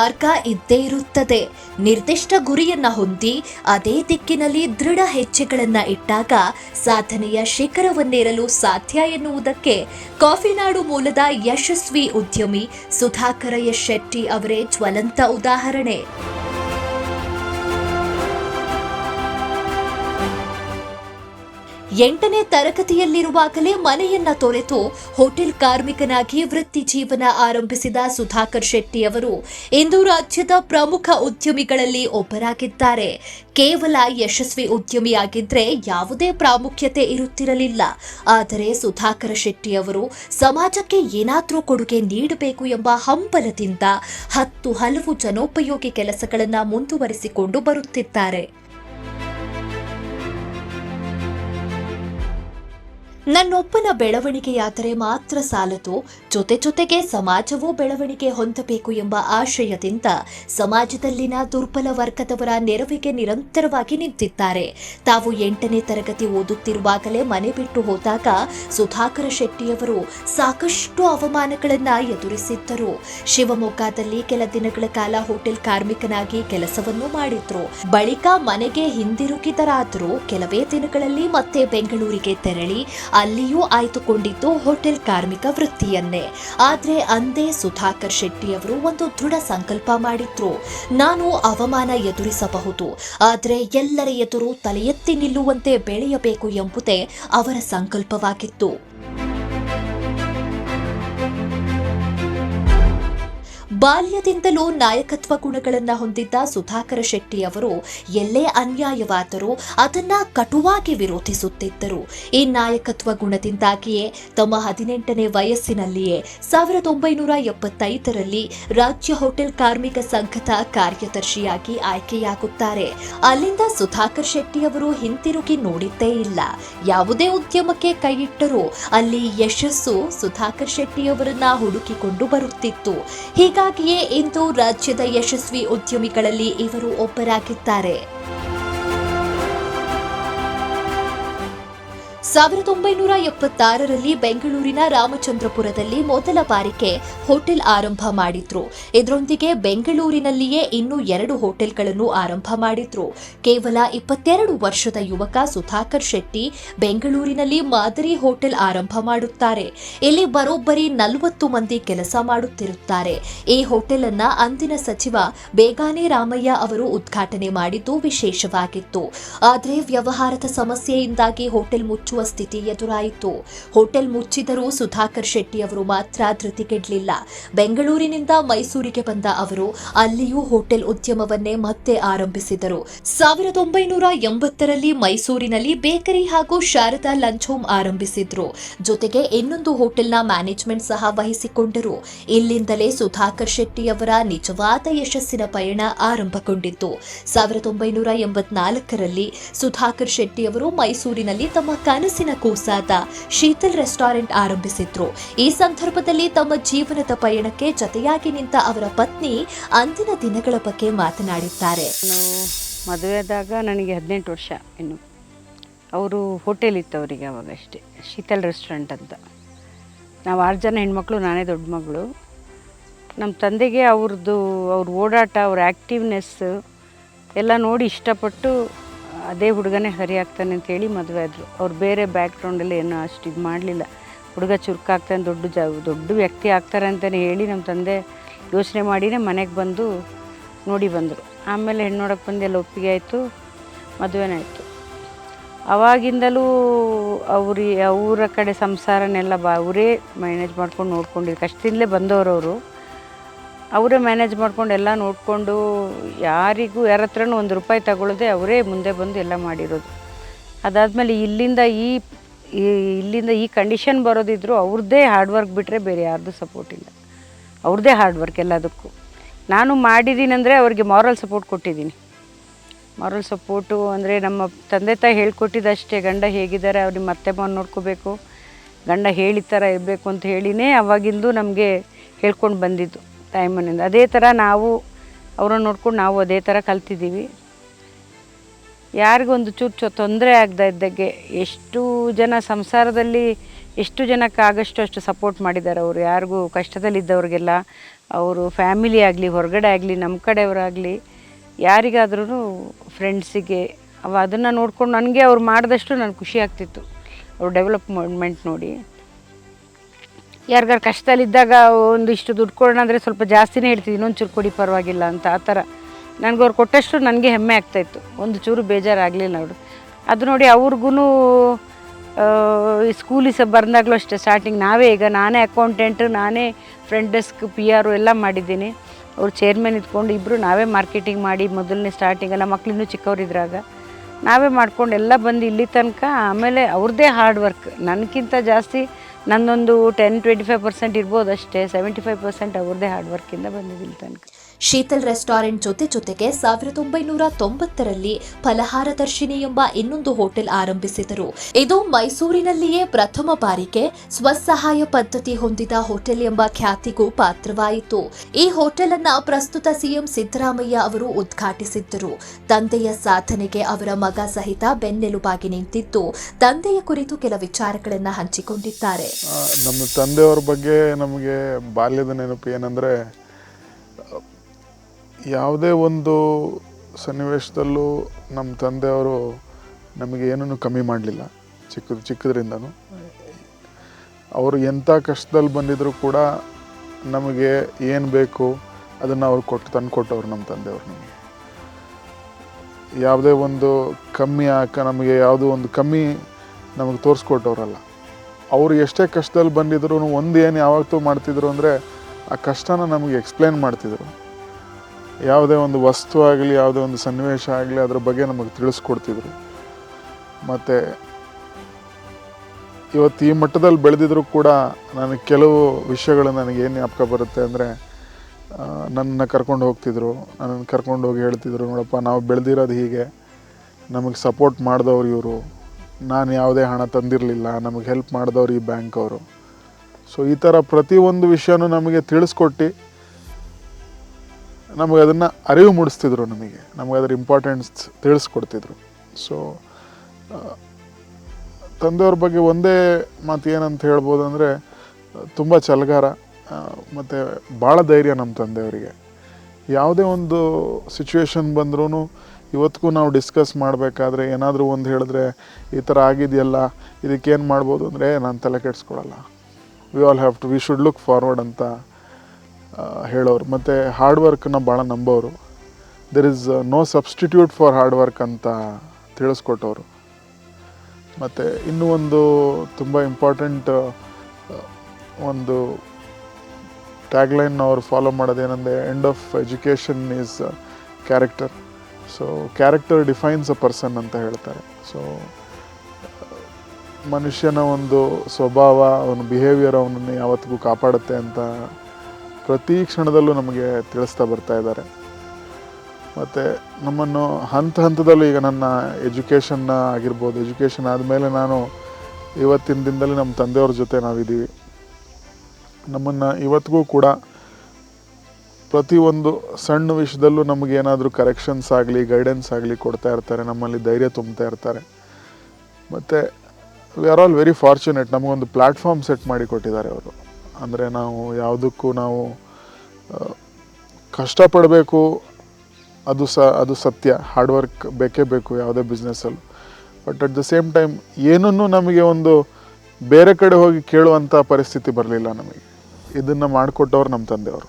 ಮಾರ್ಗ ಇದ್ದೇ ಇರುತ್ತದೆ. ನಿರ್ದಿಷ್ಟ ಗುರಿಯನ್ನ ಹೊಂದಿ ಅದೇ ದಿಕ್ಕಿನಲ್ಲಿ ದೃಢ ಹೆಜ್ಜೆಗಳನ್ನ ಇಟ್ಟಾಗ ಸಾಧನೆಯ ಶಿಖರವನ್ನೇರಲು ಸಾಧ್ಯ ಎನ್ನುವುದಕ್ಕೆ ಕಾಫಿನಾಡು ಮೂಲದ ಯಶಸ್ವಿ ಉದ್ಯಮಿ ಸುಧಾಕರ ಎಸ್ ಶೆಟ್ಟಿ ಅವರೇ ಜ್ವಲಂತ ಉದಾಹರಣೆ. ಎಂಟನೇ ತರಗತಿಯಲ್ಲಿರುವಾಗಲೇ ಮನೆಯನ್ನ ತೊರೆತು ಹೋಟೆಲ್ ಕಾರ್ಮಿಕನಾಗಿ ವೃತ್ತಿ ಜೀವನ ಆರಂಭಿಸಿದ ಸುಧಾಕರ್ ಶೆಟ್ಟಿ ಅವರು ಇಂದು ರಾಜ್ಯದ ಪ್ರಮುಖ ಉದ್ಯಮಿಗಳಲ್ಲಿ ಒಬ್ಬರಾಗಿದ್ದಾರೆ. ಕೇವಲ ಯಶಸ್ವಿ ಉದ್ಯಮಿಯಾಗಿದ್ರೆ ಯಾವುದೇ ಪ್ರಾಮುಖ್ಯತೆ ಇರುತ್ತಿರಲಿಲ್ಲ. ಆದರೆ ಸುಧಾಕರ ಶೆಟ್ಟಿ ಅವರು ಸಮಾಜಕ್ಕೆ ಏನಾದರೂ ಕೊಡುಗೆ ನೀಡಬೇಕು ಎಂಬ ಹಂಬಲದಿಂದ ಹತ್ತು ಹಲವು ಜನೋಪಯೋಗಿ ಕೆಲಸಗಳನ್ನು ಮುಂದುವರಿಸಿಕೊಂಡು ಬರುತ್ತಿದ್ದಾರೆ. ನನ್ನೊಬ್ಬನ ಬೆಳವಣಿಗೆಯಾದರೆ ಮಾತ್ರ ಸಾಲದು. ಜೊತೆ ಜೊತೆಗೆ ಸಮಾಜವೂ ಬೆಳವಣಿಗೆ ಹೊಂದಬೇಕು ಎಂಬ ಆಶಯದಿಂದ ಸಮಾಜದಲ್ಲಿನ ದುರ್ಬಲ ವರ್ಗದವರ ನೆರವಿಗೆ ನಿರಂತರವಾಗಿ ನಿಂತಿದ್ದಾರೆ. ತಾವು ಎಂಟನೇ ತರಗತಿ ಓದುತ್ತಿರುವಾಗಲೇ ಮನೆ ಬಿಟ್ಟು ಹೋದಾಗ ಸುಧಾಕರ ಶೆಟ್ಟಿಯವರು ಸಾಕಷ್ಟು ಅವಮಾನಗಳನ್ನ ಎದುರಿಸಿದ್ದರು. ಶಿವಮೊಗ್ಗದಲ್ಲಿ ಕೆಲ ದಿನಗಳ ಕಾಲ ಹೋಟೆಲ್ ಕಾರ್ಮಿಕನಾಗಿ ಕೆಲಸವನ್ನು ಮಾಡಿದ್ರು. ಬಳಿಕ ಮನೆಗೆ ಹಿಂದಿರುಗಿದರಾದರೂ ಕೆಲವೇ ದಿನಗಳಲ್ಲಿ ಮತ್ತೆ ಬೆಂಗಳೂರಿಗೆ ತೆರಳಿ ಅಲ್ಲಿಯೂ ಆಯ್ದುಕೊಂಡಿದ್ದು ಹೋಟೆಲ್ ಕಾರ್ಮಿಕ ವೃತ್ತಿಯನ್ನೇ. ಆದ್ರೆ ಅಂದೇ ಸುಧಾಕರ್ ಶೆಟ್ಟಿಯವರು ಒಂದು ದೃಢ ಸಂಕಲ್ಪ ಮಾಡಿದ್ರು. ನಾನು ಅವಮಾನ ಎದುರಿಸಬಹುದು. ಆದ್ರೆ ಎಲ್ಲರ ಎದುರು ತಲೆ ಎತ್ತಿ ನಿಲ್ಲುವಂತೆ ಬೆಳೆಯಬೇಕು ಎಂಬುದೇ ಅವರ ಸಂಕಲ್ಪವಾಗಿತ್ತು. ಬಾಲ್ಯದಿಂದಲೂ ನಾಯಕತ್ವ ಗುಣಗಳನ್ನು ಹೊಂದಿದ್ದ ಸುಧಾಕರ ಶೆಟ್ಟಿ ಅವರು ಎಲ್ಲೇ ಅನ್ಯಾಯವಾದರೂ ಅದನ್ನ ಕಟುವಾಗಿ ವಿರೋಧಿಸುತ್ತಿದ್ದರು. ಈ ನಾಯಕತ್ವ ಗುಣದಿಂದಾಗಿಯೇ ತಮ್ಮ ಹದಿನೆಂಟನೇ ವಯಸ್ಸಿನಲ್ಲಿಯೇ ಸಾವಿರದ ಒಂಬೈನೂರ ಎಪ್ಪತ್ತೈದರಲ್ಲಿ ರಾಜ್ಯ ಹೋಟೆಲ್ ಕಾರ್ಮಿಕ ಸಂಘದ ಕಾರ್ಯದರ್ಶಿಯಾಗಿ ಆಯ್ಕೆಯಾಗುತ್ತಾರೆ. ಅಲ್ಲಿಂದ ಸುಧಾಕರ್ ಶೆಟ್ಟಿ ಅವರು ಹಿಂತಿರುಗಿ ನೋಡಿದ್ದೇ ಇಲ್ಲ. ಯಾವುದೇ ಉದ್ಯಮಕ್ಕೆ ಕೈಯಿಟ್ಟರೂ ಅಲ್ಲಿ ಯಶಸ್ಸು ಸುಧಾಕರ್ ಶೆಟ್ಟಿಯವರನ್ನ ಹುಡುಕಿಕೊಂಡು ಬರುತ್ತಿತ್ತು. ಹೀಗಾಗಿಯೇ ಇಂದು ರಾಜ್ಯದ ಯಶಸ್ವಿ ಉದ್ಯಮಿಗಳಲ್ಲಿ ಇವರು ಒಬ್ಬರಾಗಿದ್ದಾರೆ. ಸಾವಿರದ ಒಂಬೈನೂರ ಎಪ್ಪತ್ತಾರರಲ್ಲಿ ಬೆಂಗಳೂರಿನ ರಾಮಚಂದ್ರಪುರದಲ್ಲಿ ಮೊದಲ ಬಾರಿಗೆ ಹೋಟೆಲ್ ಆರಂಭ ಮಾಡಿದ್ರು. ಇದರೊಂದಿಗೆ ಬೆಂಗಳೂರಿನಲ್ಲಿಯೇ ಇನ್ನೂ ಎರಡು ಹೋಟೆಲ್ಗಳನ್ನು ಆರಂಭ ಮಾಡಿದ್ರು. ಕೇವಲ ಇಪ್ಪತ್ತೆರಡು ವರ್ಷದ ಯುವಕ ಸುಧಾಕರ್ ಶೆಟ್ಟಿ ಬೆಂಗಳೂರಿನಲ್ಲಿ ಮಾದರಿ ಹೋಟೆಲ್ ಆರಂಭ ಮಾಡುತ್ತಾರೆ. ಇಲ್ಲಿ ಬರೋಬ್ಬರಿ ನಲವತ್ತು ಮಂದಿ ಕೆಲಸ ಮಾಡುತ್ತಿರುತ್ತಾರೆ. ಈ ಹೋಟೆಲ್ ಅನ್ನ ಅಂದಿನ ಸಚಿವ ಬೇಗಾನೆ ರಾಮಯ್ಯ ಅವರು ಉದ್ಘಾಟನೆ ಮಾಡಿದ್ದು ವಿಶೇಷವಾಗಿತ್ತು. ಆದರೆ ವ್ಯವಹಾರದ ಸಮಸ್ಯೆಯಿಂದಾಗಿ ಹೋಟೆಲ್ ಮುಚ್ಚುವ ಸ್ಥಿತಿ ಎದುರಾಯಿತು. ಹೋಟೆಲ್ ಮುಚ್ಚಿದರೂ ಸುಧಾಕರ್ ಶೆಟ್ಟಿ ಅವರು ಮಾತ್ರ ಧೃತಿಗೆಡ್ಲಿಲ್ಲ ಬೆಂಗಳೂರಿನಿಂದ ಮೈಸೂರಿಗೆ ಬಂದ ಅವರು ಅಲ್ಲಿಯೂ ಹೋಟೆಲ್ ಉದ್ಯಮವನ್ನೇ ಮತ್ತೆ ಆರಂಭಿಸಿದರು. ಸಾವಿರದ ಒಂಬೈನೂರ ಎಂಬತ್ತರಲ್ಲಿ ಮೈಸೂರಿನಲ್ಲಿ ಬೇಕರಿ ಹಾಗೂ ಶಾರದಾ ಲಂಚ್ ಹೋಮ್ ಆರಂಭಿಸಿದ್ರು. ಜೊತೆಗೆ ಇನ್ನೊಂದು ಹೋಟೆಲ್ನ ಮ್ಯಾನೇಜ್ಮೆಂಟ್ ಸಹ ವಹಿಸಿಕೊಂಡರು. ಇಲ್ಲಿಂದಲೇ ಸುಧಾಕರ್ ಶೆಟ್ಟಿ ಅವರ ನಿಜವಾದ ಯಶಸ್ಸಿನ ಪಯಣ ಆರಂಭಗೊಂಡಿತ್ತು. ಸಾವಿರದ ಒಂಬೈನೂರ ಎಂಬತ್ನಾಲ್ಕರಲ್ಲಿ ಸುಧಾಕರ್ ಶೆಟ್ಟಿ ಅವರು ಮೈಸೂರಿನಲ್ಲಿ ತಮ್ಮ ಕನಸಿನ ಕೂಸಾದ ಶೀತಲ್ ರೆಸ್ಟೋರೆಂಟ್ ಆರಂಭಿಸಿದ್ರು. ಈ ಸಂದರ್ಭದಲ್ಲಿ ತಮ್ಮ ಜೀವನದ ಪಯಣಕ್ಕೆ ಜೊತೆಯಾಗಿ ನಿಂತ ಅವರ ಪತ್ನಿ ಅಂದಿನ ದಿನಗಳ ಬಗ್ಗೆ ಮಾತನಾಡಿದ್ದಾರೆ. ಮದುವೆದಾಗ ನನಗೆ ಹದಿನೆಂಟು ವರ್ಷ ಇನ್ನು. ಅವರು ಹೋಟೆಲ್ ಇತ್ತು ಅವರಿಗೆ ಅವಾಗ ಅಷ್ಟೇ, ಶೀತಲ್ ರೆಸ್ಟೋರೆಂಟ್ ಅಂತ. ನಾವು ಆರು ಜನ ಹೆಣ್ಮಕ್ಳು, ನಾನೇ ದೊಡ್ಡ ಮಗಳು. ನಮ್ಮ ತಂದೆಗೆ ಅವ್ರದ್ದು, ಅವ್ರ ಓಡಾಟ, ಅವ್ರ ಆ್ಯಕ್ಟಿವ್ನೆಸ್ ಎಲ್ಲ ನೋಡಿ ಇಷ್ಟಪಟ್ಟು ಅದೇ ಹುಡುಗನೇ ಹರಿ ಆಗ್ತಾನೆ ಅಂತೇಳಿ ಮದುವೆ ಆದರು. ಅವ್ರು ಬೇರೆ ಬ್ಯಾಕ್ಗ್ರೌಂಡಲ್ಲಿ ಏನೋ ಅಷ್ಟು ಇದು ಮಾಡಲಿಲ್ಲ. ಹುಡುಗ ಚುರುಕಾಗ್ತಾನೆ, ದೊಡ್ಡ ಜ, ದೊಡ್ಡ ವ್ಯಕ್ತಿ ಆಗ್ತಾರೆ ಅಂತಲೇ ಹೇಳಿ ನಮ್ಮ ತಂದೆ ಯೋಚನೆ ಮಾಡಿನೇ ಮನೆಗೆ ಬಂದು ನೋಡಿ ಬಂದರು. ಆಮೇಲೆ ಹೆಣ್ಣು ನೋಡೋಕೆ ಬಂದು ಎಲ್ಲ ಒಪ್ಪಿಗೆ ಆಯಿತು, ಮದುವೆನೇ ಆಯಿತು. ಅವಾಗಿಂದಲೂ ಅವ್ರಿ, ಅವರ ಕಡೆ ಸಂಸಾರನೆಲ್ಲ ಬಾ, ಅವರೇ ಮ್ಯಾನೇಜ್ ಮಾಡ್ಕೊಂಡು ನೋಡ್ಕೊಂಡಿದ್ದು ಕಷ್ಟದಿಂದಲೇ ಬಂದವರು ಅವರು ಅವರೇ ಮ್ಯಾನೇಜ್ ಮಾಡ್ಕೊಂಡು ಎಲ್ಲ ನೋಡಿಕೊಂಡು ಯಾರಿಗೂ ಯಾರ ಹತ್ರನೂ ಒಂದು ರೂಪಾಯಿ ತಗೊಳ್ಳದೆ ಅವರೇ ಮುಂದೆ ಬಂದು ಎಲ್ಲ ಮಾಡಿರೋದು. ಅದಾದಮೇಲೆ ಇಲ್ಲಿಂದ ಈ ಇಲ್ಲಿಂದ ಈ ಕಂಡೀಷನ್ ಬರೋದಿದ್ರು ಅವ್ರದ್ದೇ ಹಾರ್ಡ್ ವರ್ಕ್ ಬಿಟ್ಟರೆ ಬೇರೆ ಯಾರ್ದು ಸಪೋರ್ಟ್ ಇಲ್ಲ. ಅವ್ರದ್ದೇ ಹಾರ್ಡ್ ವರ್ಕ್ ಎಲ್ಲದಕ್ಕೂ. ನಾನು ಮಾಡಿದ್ದೀನಿ ಅಂದರೆ ಅವ್ರಿಗೆ ಮಾರಲ್ ಸಪೋರ್ಟ್ ಕೊಟ್ಟಿದ್ದೀನಿ ಮಾರಲ್ ಸಪೋರ್ಟು ಅಂದರೆ ನಮ್ಮ ತಂದೆ ತಾಯಿ ಹೇಳ್ಕೊಟ್ಟಿದ್ದಷ್ಟೇ ಗಂಡ ಹೇಗಿದ್ದಾರೆ ಅವ್ರಿಗೆ ಮತ್ತೆ ಬಂದು ನೋಡ್ಕೋಬೇಕು, ಗಂಡ ಹೇಳಿದ ಥರ ಇರಬೇಕು ಅಂತ ಹೇಳಿನೇ ಅವಾಗಿಂದು ನಮಗೆ ಹೇಳ್ಕೊಂಡು ಬಂದಿದ್ದು. ಟೈಮನಿಂದ. ಅದೇ ಥರ ನಾವು, ಅವ್ರನ್ನ ನೋಡ್ಕೊಂಡು ನಾವು ಅದೇ ಥರ ಕಲ್ತಿದ್ದೀವಿ. ಯಾರಿಗೊಂದು ಚೂರು ತೊಂದರೆ ಆಗದ ಇದ್ದಾಗೆ ಎಷ್ಟು ಜನ ಸಂಸಾರದಲ್ಲಿ ಎಷ್ಟು ಜನಕ್ಕೆ ಆಗಷ್ಟು ಅಷ್ಟು ಸಪೋರ್ಟ್ ಮಾಡಿದ್ದಾರೆ ಅವರು. ಯಾರಿಗೂ ಕಷ್ಟದಲ್ಲಿದ್ದವ್ರಿಗೆಲ್ಲ ಅವರು ಫ್ಯಾಮಿಲಿ ಆಗಲಿ, ಹೊರಗಡೆ ಆಗಲಿ, ನಮ್ಮ ಕಡೆಯವರಾಗಲಿ ಯಾರಿಗಾದ್ರೂ ಫ್ರೆಂಡ್ಸಿಗೆ ಅವ ಅದನ್ನು ನೋಡ್ಕೊಂಡು ನನಗೆ ಅವ್ರು ಮಾಡಿದಷ್ಟು ನನಗೆ ಖುಷಿ ಆಗ್ತಿತ್ತು. ಅವ್ರ ಡೆವಲಪ್ಮೆಂಟ್ ನೋಡಿ. ಯಾರಿಗಾರು ಕಷ್ಟದಲ್ಲಿದ್ದಾಗ ಒಂದಿಷ್ಟು ದುಡ್ಡು ಕೊಡೋಣ ಅಂದರೆ ಸ್ವಲ್ಪ ಜಾಸ್ತಿನೇ ಹೇಳ್ತಿದ್ವಿ ಇನ್ನೊಂದು ಚೂರು ಕೊಡಿ, ಪರವಾಗಿಲ್ಲ ಅಂತ ಆ ಥರ. ನನಗೆ ಅವ್ರು ಕೊಟ್ಟಷ್ಟು ನನಗೆ ಹೆಮ್ಮೆ ಆಗ್ತಾಯಿತ್ತು ಒಂದು ಚೂರು ಬೇಜಾರಾಗಲಿಲ್ಲ ಅವರು ಅದು ನೋಡಿ ಅವ್ರಿಗೂ ಸ್ಕೂಲಿಗೆ ಬಂದಾಗಲೂ ಅಷ್ಟೇ. ಸ್ಟಾರ್ಟಿಂಗ್ ನಾವೇ ಈಗ ನಾನೇ ಅಕೌಂಟೆಂಟ್ ನಾನೇ ಫ್ರಂಟ್ ಡೆಸ್ಕ್ ಪಿ ಆರ್ ಎಲ್ಲ ಮಾಡಿದ್ದೀನಿ. ಅವ್ರು ಚೇರ್ಮನ್ ಇದ್ಕೊಂಡು ಇಬ್ಬರು ನಾವೇ ಮಾರ್ಕೆಟಿಂಗ್ ಮಾಡಿ ಮೊದಲನೇ ಸ್ಟಾರ್ಟಿಂಗ್ ಎಲ್ಲ ಮಕ್ಳು ಇನ್ನೂ ಚಿಕ್ಕವರಿದ್ರಾಗ ನಾವೇ ಮಾಡ್ಕೊಂಡು ಎಲ್ಲ ಬಂದು ಇಲ್ಲಿ ತನಕ ಆಮೇಲೆ ಅವ್ರದ್ದೇ ಹಾರ್ಡ್ ವರ್ಕ್ ನನಗಿಂತ ಜಾಸ್ತಿ ನನ್ನೊಂದು ಟೆನ್ ಟ್ವೆಂಟಿ ಫೈವ್ ಪರ್ಸೆಂಟ್ ಇರ್ಬೋದು ಅಷ್ಟೇ. ಸೆವೆಂಟಿ ಫೈವ್ ಪರ್ಸೆಂಟ್ ಅವ್ರದ್ದೇ ಹಾರ್ಡ್ ವರ್ಕಿಂದ ಬಂದಿದ್ದು ಇಲ್ಲಿ ತನಕ. ಶೀತಲ್ ರೆಸ್ಟೋರೆಂಟ್ ಜೊತೆ ಜೊತೆಗೆ ಸಾವಿರದ ಒಂಬೈನೂರ ತೊಂಬತ್ತರಲ್ಲಿ ಫಲಹಾರ ದರ್ಶಿನಿ ಎಂಬ ಇನ್ನೊಂದು ಹೋಟೆಲ್ ಆರಂಭಿಸಿದರು. ಇದು ಮೈಸೂರಿನಲ್ಲಿಯೇ ಪ್ರಥಮ ಬಾರಿಗೆ ಸ್ವಸಹಾಯ ಪದ್ಧತಿ ಹೊಂದಿದ ಹೋಟೆಲ್ ಎಂಬ ಖ್ಯಾತಿಗೂ ಪಾತ್ರವಾಯಿತು. ಈ ಹೋಟೆಲ್ ಅನ್ನ ಪ್ರಸ್ತುತ ಸಿಎಂ ಸಿದ್ದರಾಮಯ್ಯ ಅವರು ಉದ್ಘಾಟಿಸಿದ್ದರು. ತಂದೆಯ ಸಾಧನೆಗೆ ಅವರ ಮಗ ಸಹಿತ ಬೆನ್ನೆಲುಬಾಗಿ ನಿಂತಿದ್ದು, ತಂದೆಯ ಕುರಿತು ಕೆಲ ವಿಚಾರಗಳನ್ನ ಹಂಚಿಕೊಂಡಿದ್ದಾರೆ. ನಮ್ಮ ತಂದೆಯವರ ಬಗ್ಗೆ ನಮಗೆ ಬಾಲ್ಯದ ನೆನಪು ಏನಂದರೆ ಯಾವುದೇ ಒಂದು ಸನ್ನಿವೇಶದಲ್ಲೂ ನಮ್ಮ ತಂದೆಯವರು ನಮಗೆ ಏನನ್ನು ಕಮ್ಮಿ ಮಾಡಲಿಲ್ಲ ಚಿಕ್ಕ ಚಿಕ್ಕದ್ರಿಂದನೂ. ಅವರು ಎಂಥ ಕಷ್ಟದಲ್ಲಿ ಬಂದಿದ್ದರೂ ಕೂಡ ನಮಗೆ ಏನು ಬೇಕು ಅದನ್ನು ಅವ್ರು ಕೊಟ್ಟು ತಂದು ಕೊಟ್ಟವ್ರು ನಮ್ಮ ತಂದೆಯವರು ನಮಗೆ. ಯಾವುದೇ ಒಂದು ಕಮ್ಮಿ ಆಕ ನಮಗೆ ಯಾವುದೋ ಒಂದು ಕಮ್ಮಿ ನಮಗೆ ತೋರಿಸ್ಕೊಟ್ಟವ್ರಲ್ಲ. ಅವರು ಎಷ್ಟೇ ಕಷ್ಟದಲ್ಲಿ ಬಂದಿದ್ರು ಒಂದು ಏನು ಯಾವತ್ತೂ ಮಾಡ್ತಿದ್ರು ಅಂದರೆ ಆ ಕಷ್ಟನ ನಮಗೆ ಎಕ್ಸ್ಪ್ಲೇನ್ ಮಾಡ್ತಿದ್ರು. ಯಾವುದೇ ಒಂದು ವಸ್ತು ಆಗಲಿ, ಯಾವುದೇ ಒಂದು ಸನ್ನಿವೇಶ ಆಗಲಿ ಅದರ ಬಗ್ಗೆ ನಮಗೆ ತಿಳಿಸ್ಕೊಡ್ತಿದ್ರು. ಮತ್ತು ಇವತ್ತು ಈ ಮಟ್ಟದಲ್ಲಿ ಬೆಳೆದಿದ್ರು ಕೂಡ ನನಗೆ ಕೆಲವು ವಿಷಯಗಳು ನನಗೆ ಏನು ಜ್ಞಾಪಕ ಬರುತ್ತೆ ಅಂದರೆ ನನ್ನನ್ನು ಕರ್ಕೊಂಡು ಹೋಗ್ತಿದ್ರು, ನನ್ನನ್ನು ಕರ್ಕೊಂಡು ಹೋಗಿ ಹೇಳ್ತಿದ್ರು, ನೋಡಪ್ಪ, ನಾವು ಬೆಳೆದಿರೋದು ಹೀಗೆ, ನಮಗೆ ಸಪೋರ್ಟ್ ಮಾಡಿದವ್ರು ಇವರು, ನಾನು ಯಾವುದೇ ಹಣ ತಂದಿರಲಿಲ್ಲ, ನಮಗೆ ಹೆಲ್ಪ್ ಮಾಡಿದವ್ರು ಈ ಬ್ಯಾಂಕ್ ಅವರು. ಸೊ ಈ ಥರ ಪ್ರತಿಯೊಂದು ವಿಷಯನೂ ನಮಗೆ ತಿಳಿಸ್ಕೊಟ್ಟು ನಮಗೆ ಅದನ್ನು ಅರಿವು ಮೂಡಿಸ್ತಿದ್ರು ನಮಗೆ ನಮಗೆ ಅದರ ಇಂಪಾರ್ಟೆನ್ಸ್ ತಿಳಿಸ್ಕೊಡ್ತಿದ್ರು. ಸೊ ತಂದೆಯವ್ರ ಬಗ್ಗೆ ಒಂದೇ ಮಾತು ಏನಂತ ಹೇಳ್ಬೋದು ಅಂದರೆ ತುಂಬ ಚಲಗಾರ ಮತ್ತು ಭಾಳ ಧೈರ್ಯ ನಮ್ಮ ತಂದೆಯವರಿಗೆ. ಯಾವುದೇ ಒಂದು ಸಿಚುವೇಶನ್ ಬಂದ್ರೂ ಇವತ್ತಿಗೂ ನಾವು ಡಿಸ್ಕಸ್ ಮಾಡಬೇಕಾದ್ರೆ ಏನಾದರೂ ಒಂದು ಹೇಳಿದ್ರೆ ಈ ಥರ ಆಗಿದೆಯಲ್ಲ, ಇದಕ್ಕೇನು ಮಾಡ್ಬೋದು ಅಂದರೆ ನಾನು ತಲೆ ಕೆಡಿಸ್ಕೊಳಲ್ಲ. We all have to we should look forward ಅಂತ ಹೇಳೋರು. ಮತ್ತು ಹಾರ್ಡ್ ವರ್ಕನ್ನ ಭಾಳ ನಂಬೋರು there is no substitute for hard work ಅಂತ ತಿಳಿಸ್ಕೊಟ್ಟವರು. ಮತ್ತು ಇನ್ನೂ ಒಂದು ತುಂಬ ಇಂಪಾರ್ಟೆಂಟ್ ಒಂದು ಟ್ಯಾಗ್ಲೈನ್ ಅವ್ರು follow ಮಾಡೋದೇನೆಂದರೆ end of education is character so character defines a person ಅಂತ ಹೇಳ್ತಾರೆ. ಸೊ ಮನುಷ್ಯನ ಒಂದು ಸ್ವಭಾವ, ಅವನ ಬಿಹೇವಿಯರ್ ಅವನನ್ನು ಯಾವತ್ತಿಗೂ ಕಾಪಾಡುತ್ತೆ ಅಂತ ಪ್ರತಿ ಕ್ಷಣದಲ್ಲೂ ನಮಗೆ ತಿಳಿಸ್ತಾ ಬರ್ತಾ ಇದ್ದಾರೆ. ಮತ್ತು ನಮ್ಮನ್ನು ಹಂತ ಹಂತದಲ್ಲೂ ಈಗ ನನ್ನ ಎಜುಕೇಷನ್ ಆಗಿರ್ಬೋದು ಎಜುಕೇಷನ್ ಆದಮೇಲೆ ನಾನು ಇವತ್ತಿನ ದಿನದಲ್ಲಿ ನಮ್ಮ ತಂದೆಯವ್ರ ಜೊತೆ ನಾವಿದ್ದೀವಿ. ನಮ್ಮನ್ನು ಇವತ್ತಿಗೂ ಕೂಡ ಪ್ರತಿಯೊಂದು ಸಣ್ಣ ವಿಷಯದಲ್ಲೂ ನಮಗೇನಾದರೂ ಕರೆಕ್ಷನ್ಸ್ ಆಗಲಿ ಗೈಡೆನ್ಸ್ ಆಗಲಿ ಕೊಡ್ತಾ ಇರ್ತಾರೆ, ನಮ್ಮಲ್ಲಿ ಧೈರ್ಯ ತುಂಬ್ತಾ ಇರ್ತಾರೆ. ಮತ್ತು we are all very fortunate ನಮಗೊಂದು ಪ್ಲ್ಯಾಟ್ಫಾರ್ಮ್ ಸೆಟ್ ಮಾಡಿ ಕೊಟ್ಟಿದ್ದಾರೆ ಅವರು. ಅಂದರೆ ನಾವು ಯಾವುದಕ್ಕೂ ನಾವು ಕಷ್ಟಪಡಬೇಕು, ಅದು ಸ, ಅದು ಸತ್ಯ. ಹಾರ್ಡ್ ವರ್ಕ್ ಬೇಕೇ ಬೇಕು ಯಾವುದೇ ಬಿಸ್ನೆಸ್ಸಲ್ಲೂ but at the same time ಏನನ್ನೂ ನಮಗೆ ಒಂದು ಬೇರೆ ಕಡೆ ಹೋಗಿ ಕೇಳುವಂಥ ಪರಿಸ್ಥಿತಿ ಬರಲಿಲ್ಲ ನಮಗೆ. ಇದನ್ನು ಮಾಡಿಕೊಟ್ಟವ್ರು ನಮ್ಮ ತಂದೆಯವರು.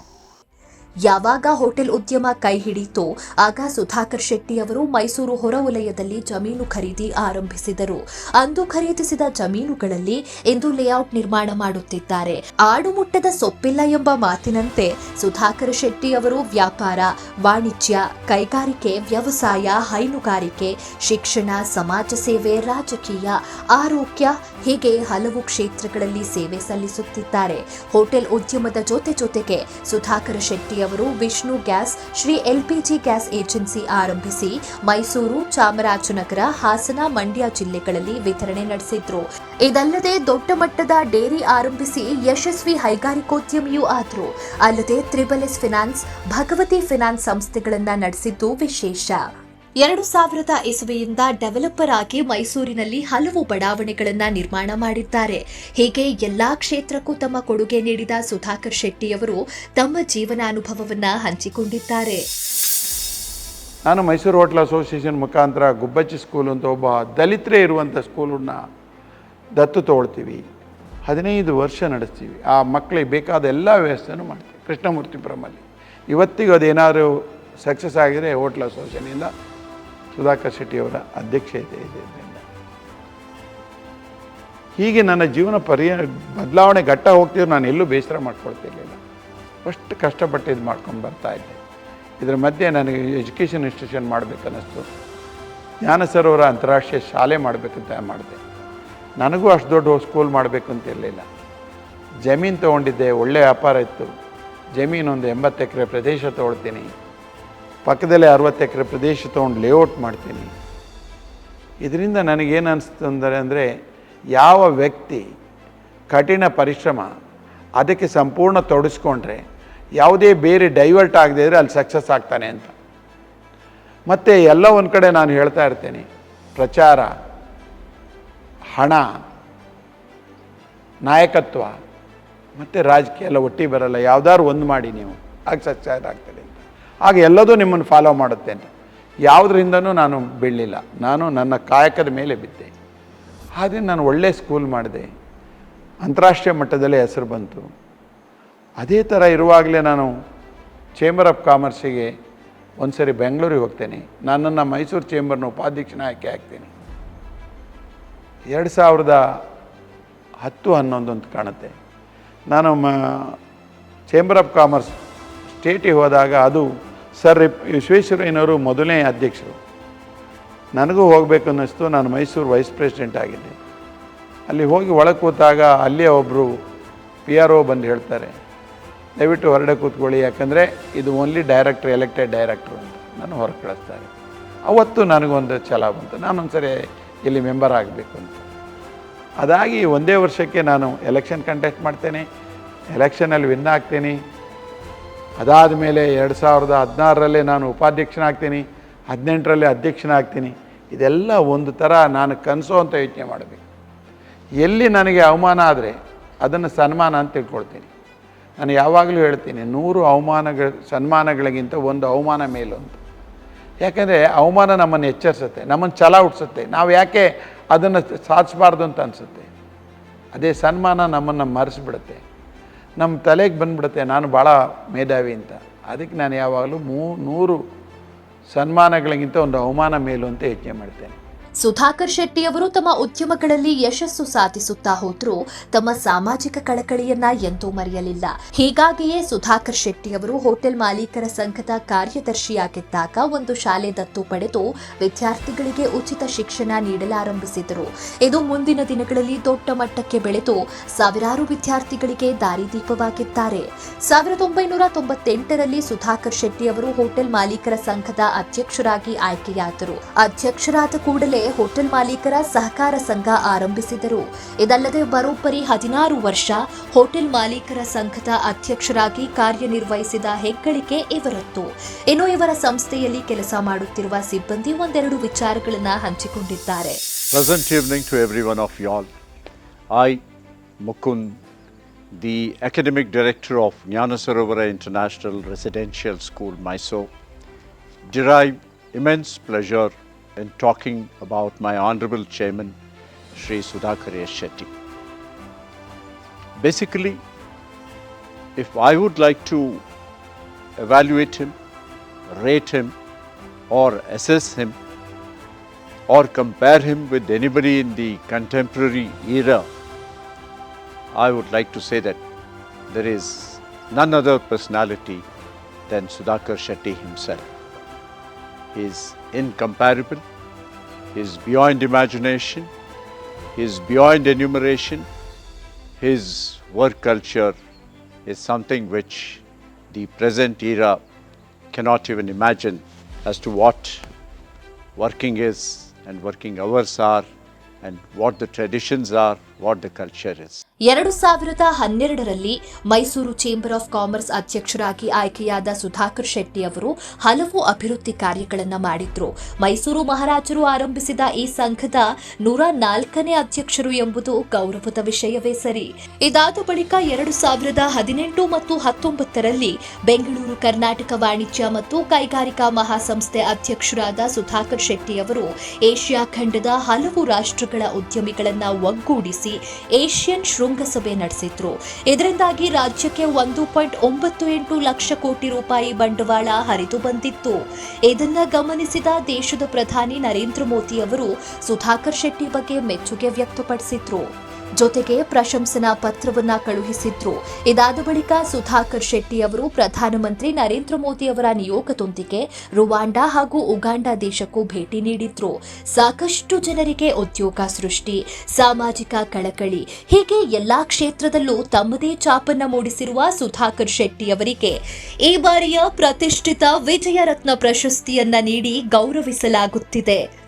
ಯಾವಾಗ ಹೋಟೆಲ್ ಉದ್ಯಮ ಕೈ ಹಿಡಿತೋ ಆಗ ಸುಧಾಕರ್ ಶೆಟ್ಟಿ ಅವರು ಮೈಸೂರು ಹೊರವಲಯದಲ್ಲಿ ಜಮೀನು ಖರೀದಿ ಆರಂಭಿಸಿದರು. ಅಂದು ಖರೀದಿಸಿದ ಜಮೀನುಗಳಲ್ಲಿ ಇಂದು ಲೇಔಟ್ ನಿರ್ಮಾಣ ಮಾಡುತ್ತಿದ್ದಾರೆ. ಆಡುಮುಟ್ಟದ ಸೊಪ್ಪಿಲ್ಲ ಎಂಬ ಮಾತಿನಂತೆ ಸುಧಾಕರ್ ಶೆಟ್ಟಿ ಅವರು ವ್ಯಾಪಾರ, ವಾಣಿಜ್ಯ, ಕೈಗಾರಿಕೆ, ವ್ಯವಸಾಯ, ಹೈನುಗಾರಿಕೆ, ಶಿಕ್ಷಣ, ಸಮಾಜ ಸೇವೆ, ರಾಜಕೀಯ, ಆರೋಗ್ಯ ಹೀಗೆ ಹಲವು ಕ್ಷೇತ್ರಗಳಲ್ಲಿ ಸೇವೆ ಸಲ್ಲಿಸುತ್ತಿದ್ದಾರೆ. ಹೋಟೆಲ್ ಉದ್ಯಮದ ಜೊತೆ ಜೊತೆಗೆ ಸುಧಾಕರ್ ಶೆಟ್ಟಿ ಅವರು Vishnu gas, Shri LPG gas agency ಆರಂಭಿಸಿ. ಮೈಸೂರು, ಚಾಮರಾಜನಗರ, ಹಾಸನ, ಮಂಡ್ಯ ಜಿಲ್ಲೆಗಳಲ್ಲಿ ವಿತರಣೆ ನಡೆಸಿದ್ರು. ಇದಲ್ಲದೆ ದೊಡ್ಡ ಮಟ್ಟದ ಡೇರಿ ಆರಂಭಿಸಿ ಯಶಸ್ವಿ ಹೈಗಾರಿಕೋದ್ಯಮಿಯೂ ಆದ್ರು. ಅಲ್ಲದೆ triple S finance, Bhagavati finance ಸಂಸ್ಥೆಗಳನ್ನು ನಡೆಸಿದ್ದು ವಿಶೇಷ. ಎರಡು ಸಾವಿರದ ಇಸವಿಯಿಂದ ಡೆವಲಪರ್ ಆಗಿ ಮೈಸೂರಿನಲ್ಲಿ ಹಲವು ಬಡಾವಣೆಗಳನ್ನು ನಿರ್ಮಾಣ ಮಾಡಿದ್ದಾರೆ. ಹೀಗೆ ಎಲ್ಲಾ ಕ್ಷೇತ್ರಕ್ಕೂ ತಮ್ಮ ಕೊಡುಗೆ ನೀಡಿದ ಸುಧಾಕರ್ ಶೆಟ್ಟಿಯವರು ತಮ್ಮ ಜೀವನಾನುಭವವನ್ನು ಹಂಚಿಕೊಂಡಿದ್ದಾರೆ. ನಾನು ಮೈಸೂರು ಹೋಟೆಲ್ ಅಸೋಸಿಯೇಷನ್ ಮುಖಾಂತರ ಗುಬ್ಬಚ್ಚಿ ಸ್ಕೂಲ್ ಅಂತ ಒಬ್ಬ ದಲಿತರೇ ಇರುವಂಥ ಸ್ಕೂಲನ್ನ ದತ್ತು ತಗೊಳ್ತೀವಿ. ಹದಿನೈದು ವರ್ಷ ನಡೆಸ್ತೀವಿ. ಆ ಮಕ್ಕಳಿಗೆ ಬೇಕಾದ ಎಲ್ಲ ವ್ಯವಸ್ಥೆನೂ ಮಾಡ್ತೀವಿ. ಕೃಷ್ಣಮೂರ್ತಿಪುರಮಲ್ಲಿ ಇವತ್ತಿಗೂ ಅದೇನಾದರೂ ಸಕ್ಸಸ್ ಆಗಿದೆ ಹೋಟ್ಲ್ ಅಸೋಸಿಯೇಷನಿಂದ ಸುಧಾಕರ್ ಶೆಟ್ಟಿಯವರ ಅಧ್ಯಕ್ಷತೆ ಇದೆ ಹೀಗೆ ನನ್ನ ಜೀವನ ಪರ್ಯ ಬದಲಾವಣೆ ಘಟ್ಟ ಹೋಗ್ತಿದ್ರು ನಾನು ಎಲ್ಲೂ ಬೇಸರ ಮಾಡ್ಕೊಳ್ತಿರ್ಲಿಲ್ಲ. ಅಷ್ಟು ಕಷ್ಟಪಟ್ಟು ಇದು ಮಾಡ್ಕೊಂಡು ಬರ್ತಾ ಇದ್ದೆ. ಇದರ ಮಧ್ಯೆ ನನಗೆ ಎಜುಕೇಷನ್ ಇನ್ಸ್ಟಿಟ್ಯೂಷನ್ ಮಾಡಬೇಕನ್ನಿಸ್ತು. ಜ್ಞಾನ ಸರೋವರ ಅಂತಾರಾಷ್ಟ್ರೀಯ ಶಾಲೆ ಮಾಡಬೇಕಂತ ಮಾಡಿದೆ. ನನಗೂ ಅಷ್ಟು ದೊಡ್ಡ ಸ್ಕೂಲ್ ಮಾಡಬೇಕು ಅಂತ ಇರಲಿಲ್ಲ ಜಮೀನು ತೊಗೊಂಡಿದ್ದೆ ಒಳ್ಳೆಯ ವ್ಯಾಪಾರ ಇತ್ತು. ಜಮೀನು ಒಂದು ಎಂಬತ್ತು ಎಕರೆ ಪ್ರದೇಶ ತೊಗೊಳ್ತೀನಿ ಪಕ್ಕದಲ್ಲೇ ಅರವತ್ತು ಎಕರೆ ಪ್ರದೇಶ ತೊಗೊಂಡು ಲೇಔಟ್ ಮಾಡ್ತೀನಿ. ಇದರಿಂದ ನನಗೇನು ಅನಿಸ್ತು ಅಂದರೆ ಅಂದರೆ ಯಾವ ವ್ಯಕ್ತಿ ಕಠಿಣ ಪರಿಶ್ರಮ ಅದಕ್ಕೆ ಸಂಪೂರ್ಣ ತೊಡಸ್ಕೊಂಡ್ರೆ ಯಾವುದೇ ಬೇರೆ ಡೈವರ್ಟ್ ಆಗದೇ ಇದ್ದರೆ ಅಲ್ಲಿ ಸಕ್ಸಸ್ ಆಗ್ತಾನೆ ಅಂತ. ಮತ್ತು ಎಲ್ಲ ಒಂದು ಕಡೆ ನಾನು ಹೇಳ್ತಾ ಇರ್ತೇನೆ, ಪ್ರಚಾರ, ಹಣ, ನಾಯಕತ್ವ, ಮತ್ತು ರಾಜಕೀಯ ಎಲ್ಲ ಒಟ್ಟಿಗೆ ಬರಲ್ಲ, ಯಾವ್ದಾದ್ರು ಒಂದು ಮಾಡಿ ನೀವು, ಆಗ ಸಕ್ಸಸ್ ಆಗ್ತದೆ. ಆಗ ಎಲ್ಲದೂ ನಿಮ್ಮನ್ನು ಫಾಲೋ ಮಾಡುತ್ತೆ ಅಂತ ಯಾವುದರಿಂದನೂ ನಾನು ಬೀಳಲಿಲ್ಲ. ನಾನು ನನ್ನ ಕಾಯಕದ ಮೇಲೆ ಬಿದ್ದೆ. ಹಾಗೆ ನಾನು ಒಳ್ಳೆ ಸ್ಕೂಲ್ ಮಾಡಿದೆ. ಅಂತಾರಾಷ್ಟ್ರೀಯ ಮಟ್ಟದಲ್ಲಿ ಹೆಸರು ಬಂತು. ಅದೇ ಥರ ಇರುವಾಗಲೇ ನಾನು ಚೇಂಬರ್ ಆಫ್ ಕಾಮರ್ಸಿಗೆ ಒಂದು ಸರಿ ಬೆಂಗಳೂರಿಗೆ ಹೋಗ್ತೇನೆ. ನನ್ನನ್ನು ಮೈಸೂರು ಚೇಂಬರ್ನ ಉಪಾಧ್ಯಕ್ಷನ ಆಯ್ಕೆ ಆಗ್ತೇನೆ. ಎರಡು ಸಾವಿರದ ಹತ್ತು, ಹನ್ನೊಂದು ಅಂತ ಕಾಣುತ್ತೆ. ನಾನು ಮ ಚೇಂಬರ್ ಆಫ್ ಕಾಮರ್ಸ್ ಸ್ಟೇಟಿಗೆ ಹೋದಾಗ ಅದು ಸರ್ ವಿಶ್ವೇಶ್ವರಯ್ಯನವರು ಮೊದಲನೇ ಅಧ್ಯಕ್ಷರು. ನನಗೂ ಹೋಗಬೇಕು ಅನ್ನಿಸ್ತು ನಾನು ಮೈಸೂರು ವೈಸ್ ಪ್ರೆಸಿಡೆಂಟ್ ಆಗಿದ್ದೆ ಅಲ್ಲಿ ಹೋಗಿ ಒಳಗೆ ಕೂತಾಗ ಅಲ್ಲೇ ಒಬ್ಬರು ಪಿ ಆರ್ ಒ ಬಂದು ಹೇಳ್ತಾರೆ, ದಯವಿಟ್ಟು ಹೊರಡೆ ಕೂತ್ಕೊಳ್ಳಿ, ಯಾಕಂದರೆ ಇದು ಓನ್ಲಿ ಡೈರೆಕ್ಟ್ರ್ ಎಲೆಕ್ಟೆಡ್ ಡೈರೆಕ್ಟ್ರು ಅಂತ ನಾನು ಹೊರಗೆ ಕಳಿಸ್ತಾರೆ ಅವತ್ತು ನನಗೊಂದು ಛಲ ಬಂತು ನಾನೊಂದು ಸರಿ ಇಲ್ಲಿ ಮೆಂಬರ್ ಆಗಬೇಕು ಅಂತ. ಅದಾಗಿ ಒಂದೇ ವರ್ಷಕ್ಕೆ ನಾನು ಎಲೆಕ್ಷನ್ ಕಂಟೆಸ್ಟ್ ಮಾಡ್ತೇನೆ ಎಲೆಕ್ಷನಲ್ಲಿ ವಿನ್ ಆಗ್ತೀನಿ. ಅದಾದ ಮೇಲೆ ಎರಡು ಸಾವಿರದ ಹದಿನಾರರಲ್ಲೇ ನಾನು ಉಪಾಧ್ಯಕ್ಷನಾಗ್ತೀನಿ, ಹದಿನೆಂಟರಲ್ಲಿ ಅಧ್ಯಕ್ಷನಾಗ್ತೀನಿ. ಇದೆಲ್ಲ ಒಂದು ಥರ ನಾನು ಕನಸು ಅಂತ ಯೋಚನೆ ಮಾಡಬೇಕು. ಎಲ್ಲಿ ನನಗೆ ಅವಮಾನ ಆದರೆ ಅದನ್ನು ಸನ್ಮಾನ ಅಂತ ತಿಳ್ಕೊಳ್ತೀನಿ. ನಾನು ಯಾವಾಗಲೂ ಹೇಳ್ತೀನಿ, ನೂರು ಅವಮಾನಗಳ, ಸನ್ಮಾನಗಳಿಗಿಂತ ಒಂದು ಅವಮಾನ ಮೇಲು ಅಂತ. ಯಾಕಂದರೆ ಅವಮಾನ ನಮ್ಮನ್ನು ಎಚ್ಚರಿಸುತ್ತೆ, ನಮ್ಮನ್ನು ಛಲ ಹುಟ್ಟಿಸುತ್ತೆ. ನಾವು ಯಾಕೆ ಅದನ್ನು ಸಾಧಿಸಬಾರ್ದು ಅಂತ ಅನಿಸುತ್ತೆ. ಅದೇ ಸನ್ಮಾನ ನಮ್ಮನ್ನು ಮರೆಸಿಬಿಡುತ್ತೆ. ನಮ್ಮ ತಲೆಗೆ ಬಂದ್ಬಿಡುತ್ತೆ, ನಾನು ಭಾಳ ಮೇಧಾವಿ ಅಂತ. ಅದಕ್ಕೆ ನಾನು ಯಾವಾಗಲೂ ಮೂ, ನೂರು ಸನ್ಮಾನಗಳಿಗಿಂತ ಒಂದು ಅವಮಾನ ಮೇಲು ಅಂತ ಯೋಚನೆ ಮಾಡ್ತೇನೆ. ಸುಧಾಕರ್ ಶೆಟ್ಟಿಯವರು ತಮ್ಮ ಉದ್ಯಮಗಳಲ್ಲಿ ಯಶಸ್ಸು ಸಾಧಿಸುತ್ತಾ ಹೋದ್ರೂ. ತಮ್ಮ ಸಾಮಾಜಿಕ ಕಳಕಳಿಯನ್ನ ಎಂದೂ ಮರೆಯಲಿಲ್ಲ. ಹೀಗಾಗಿಯೇ ಸುಧಾಕರ್ ಶೆಟ್ಟಿಯವರು ಹೋಟೆಲ್ ಮಾಲೀಕರ ಸಂಘದ ಕಾರ್ಯದರ್ಶಿಯಾಗಿದ್ದಾಗ ಒಂದು ಶಾಲೆ ದತ್ತು ಪಡೆದು ವಿದ್ಯಾರ್ಥಿಗಳಿಗೆ ಉಚಿತ ಶಿಕ್ಷಣ ನೀಡಲಾರಂಭಿಸಿದರು. ಇದು ಮುಂದಿನ ದಿನಗಳಲ್ಲಿ ದೊಡ್ಡ ಮಟ್ಟಕ್ಕೆ ಬೆಳೆದು ಸಾವಿರಾರು ವಿದ್ಯಾರ್ಥಿಗಳಿಗೆ ದಾರಿದೀಪವಾಗಿದ್ದಾರೆ ಸಾವಿರದ ಒಂಬೈನೂರ ತೊಂಬತ್ತೆಂಟರಲ್ಲಿ ಸುಧಾಕರ್ ಶೆಟ್ಟಿಯವರು ಹೋಟೆಲ್ ಮಾಲೀಕರ ಸಂಘದ ಅಧ್ಯಕ್ಷರಾಗಿ ಆಯ್ಕೆಯಾದರು. ಅಧ್ಯಕ್ಷರಾದ ಕೂಡಲೇ ಹೋಟೆಲ್ ಮಾಲೀಕರ ಸಹಕಾರ ಸಂಘ ಆರಂಭಿಸಿದರು. ಇದಲ್ಲದೆ ಬರೋಬ್ಬರಿ ಹದಿನಾರು ವರ್ಷ ಹೋಟೆಲ್ ಮಾಲೀಕರ ಸಂಘದ ಅಧ್ಯಕ್ಷರಾಗಿ ಕಾರ್ಯನಿರ್ವಹಿಸಿದ ಹೆಗ್ಗಳಿಕೆ ಇವರದ್ದು. ಇನ್ನು ಇವರ ಸಂಸ್ಥೆಯಲ್ಲಿ ಕೆಲಸ ಮಾಡುತ್ತಿರುವ ಸಿಬ್ಬಂದಿ ಒಂದೆರಡು ವಿಚಾರಗಳನ್ನು ಹಂಚಿಕೊಂಡಿದ್ದಾರೆ. The academic director of of sarovara international residential school, mysore, derive immense pleasure in talking about my Honorable Chairman, Sri Sudhakar Shetty. Basically, if I would like to evaluate him, rate him, or assess him, or compare him with anybody in the contemporary era, I would like to say that there is none other personality than Sudhakar Shetty himself. Is incomparable, is beyond imagination, is beyond enumeration. His work culture is something which the present era cannot even imagine as to what working is and working hours are and what the traditions are, what the culture is ಎರಡು ಸಾವಿರದ ಹನ್ನೆರಡರಲ್ಲಿ Mysuru chamber of commerce ಅಧ್ಯಕ್ಷರಾಗಿ ಆಯ್ಕೆಯಾದ ಸುಧಾಕರ್ ಶೆಟ್ಟಿ ಅವರು ಹಲವು ಅಭಿವೃದ್ಧಿ ಕಾರ್ಯಗಳನ್ನು ಮಾಡಿದ್ರು. ಮೈಸೂರು ಮಹಾರಾಜರು ಆರಂಭಿಸಿದ ಈ ಸಂಘದ ನೂರ ನಾಲ್ಕನೇ ಅಧ್ಯಕ್ಷರು ಎಂಬುದು ಗೌರವದ ವಿಷಯವೇ ಸರಿ. ಇದಾದ ಬಳಿಕ ಎರಡು ಸಾವಿರದ ಹದಿನೆಂಟು ಮತ್ತು ಹತ್ತೊಂಬತ್ತರಲ್ಲಿ ಬೆಂಗಳೂರು ಕರ್ನಾಟಕ ವಾಣಿಜ್ಯ ಮತ್ತು ಕೈಗಾರಿಕಾ ಮಹಾಸಂಸ್ಥೆ ಅಧ್ಯಕ್ಷರಾದ ಸುಧಾಕರ್ ಶೆಟ್ಟಿ ಅವರು ಏಷ್ಯಾ ಖಂಡದ ಹಲವು ರಾಷ್ಟ್ರಗಳ ಉದ್ಯಮಿಗಳನ್ನು ಒಗ್ಗೂಡಿಸಿ ಏಷ್ಯನ್ ಶೃಂಗಸಭೆ ನಡೆಸಿದ್ರು. ಇದರಿಂದಾಗಿ ರಾಜ್ಯಕ್ಕೆ ಒಂದು ಪಾಯಿಂಟ್ ಒಂಬತ್ತು ಎಂಟು ಲಕ್ಷ ಕೋಟಿ ರೂಪಾಯಿ ಬಂಡವಾಳ ಹರಿದು ಬಂದಿತ್ತು. ಇದನ್ನ ಗಮನಿಸಿದ ದೇಶದ ಪ್ರಧಾನಿ ನರೇಂದ್ರ ಮೋದಿ ಅವರು ಸುಧಾಕರ್ ಶೆಟ್ಟಿ ಬಗ್ಗೆ ಮೆಚ್ಚುಗೆ ವ್ಯಕ್ತಪಡಿಸಿದ್ರು. ಜೊತೆಗೆ ಪ್ರಶಂಸನಾ ಪತ್ರವನ್ನ ಕಳುಹಿಸಿದ್ರು. ಇದಾದ ಬಳಿಕ ಸುಧಾಕರ್ ಶೆಟ್ಟಿ ಅವರು ಪ್ರಧಾನಮಂತ್ರಿ ನರೇಂದ್ರ ಮೋದಿ ಅವರ ನಿಯೋಗದೊಂದಿಗೆ ರುವಾಂಡಾ ಹಾಗೂ ಉಗಾಂಡ ದೇಶಕ್ಕೂ ಭೇಟಿ ನೀಡಿದ್ರು. ಸಾಕಷ್ಟು ಜನರಿಗೆ ಉದ್ಯೋಗ ಸೃಷ್ಟಿ, ಸಾಮಾಜಿಕ ಕಳಕಳಿ, ಹೀಗೆ ಎಲ್ಲಾ ಕ್ಷೇತ್ರದಲ್ಲೂ ತಮ್ಮದೇ ಚಾಪನ್ನ ಮೂಡಿಸಿರುವ ಸುಧಾಕರ್ ಶೆಟ್ಟಿ ಅವರಿಗೆ ಈ ಬಾರಿಯ ಪ್ರತಿಷ್ಠಿತ ವಿಜಯರತ್ನ ಪ್ರಶಸ್ತಿಯನ್ನ ನೀಡಿ ಗೌರವಿಸಲಾಗುತ್ತಿದೆ.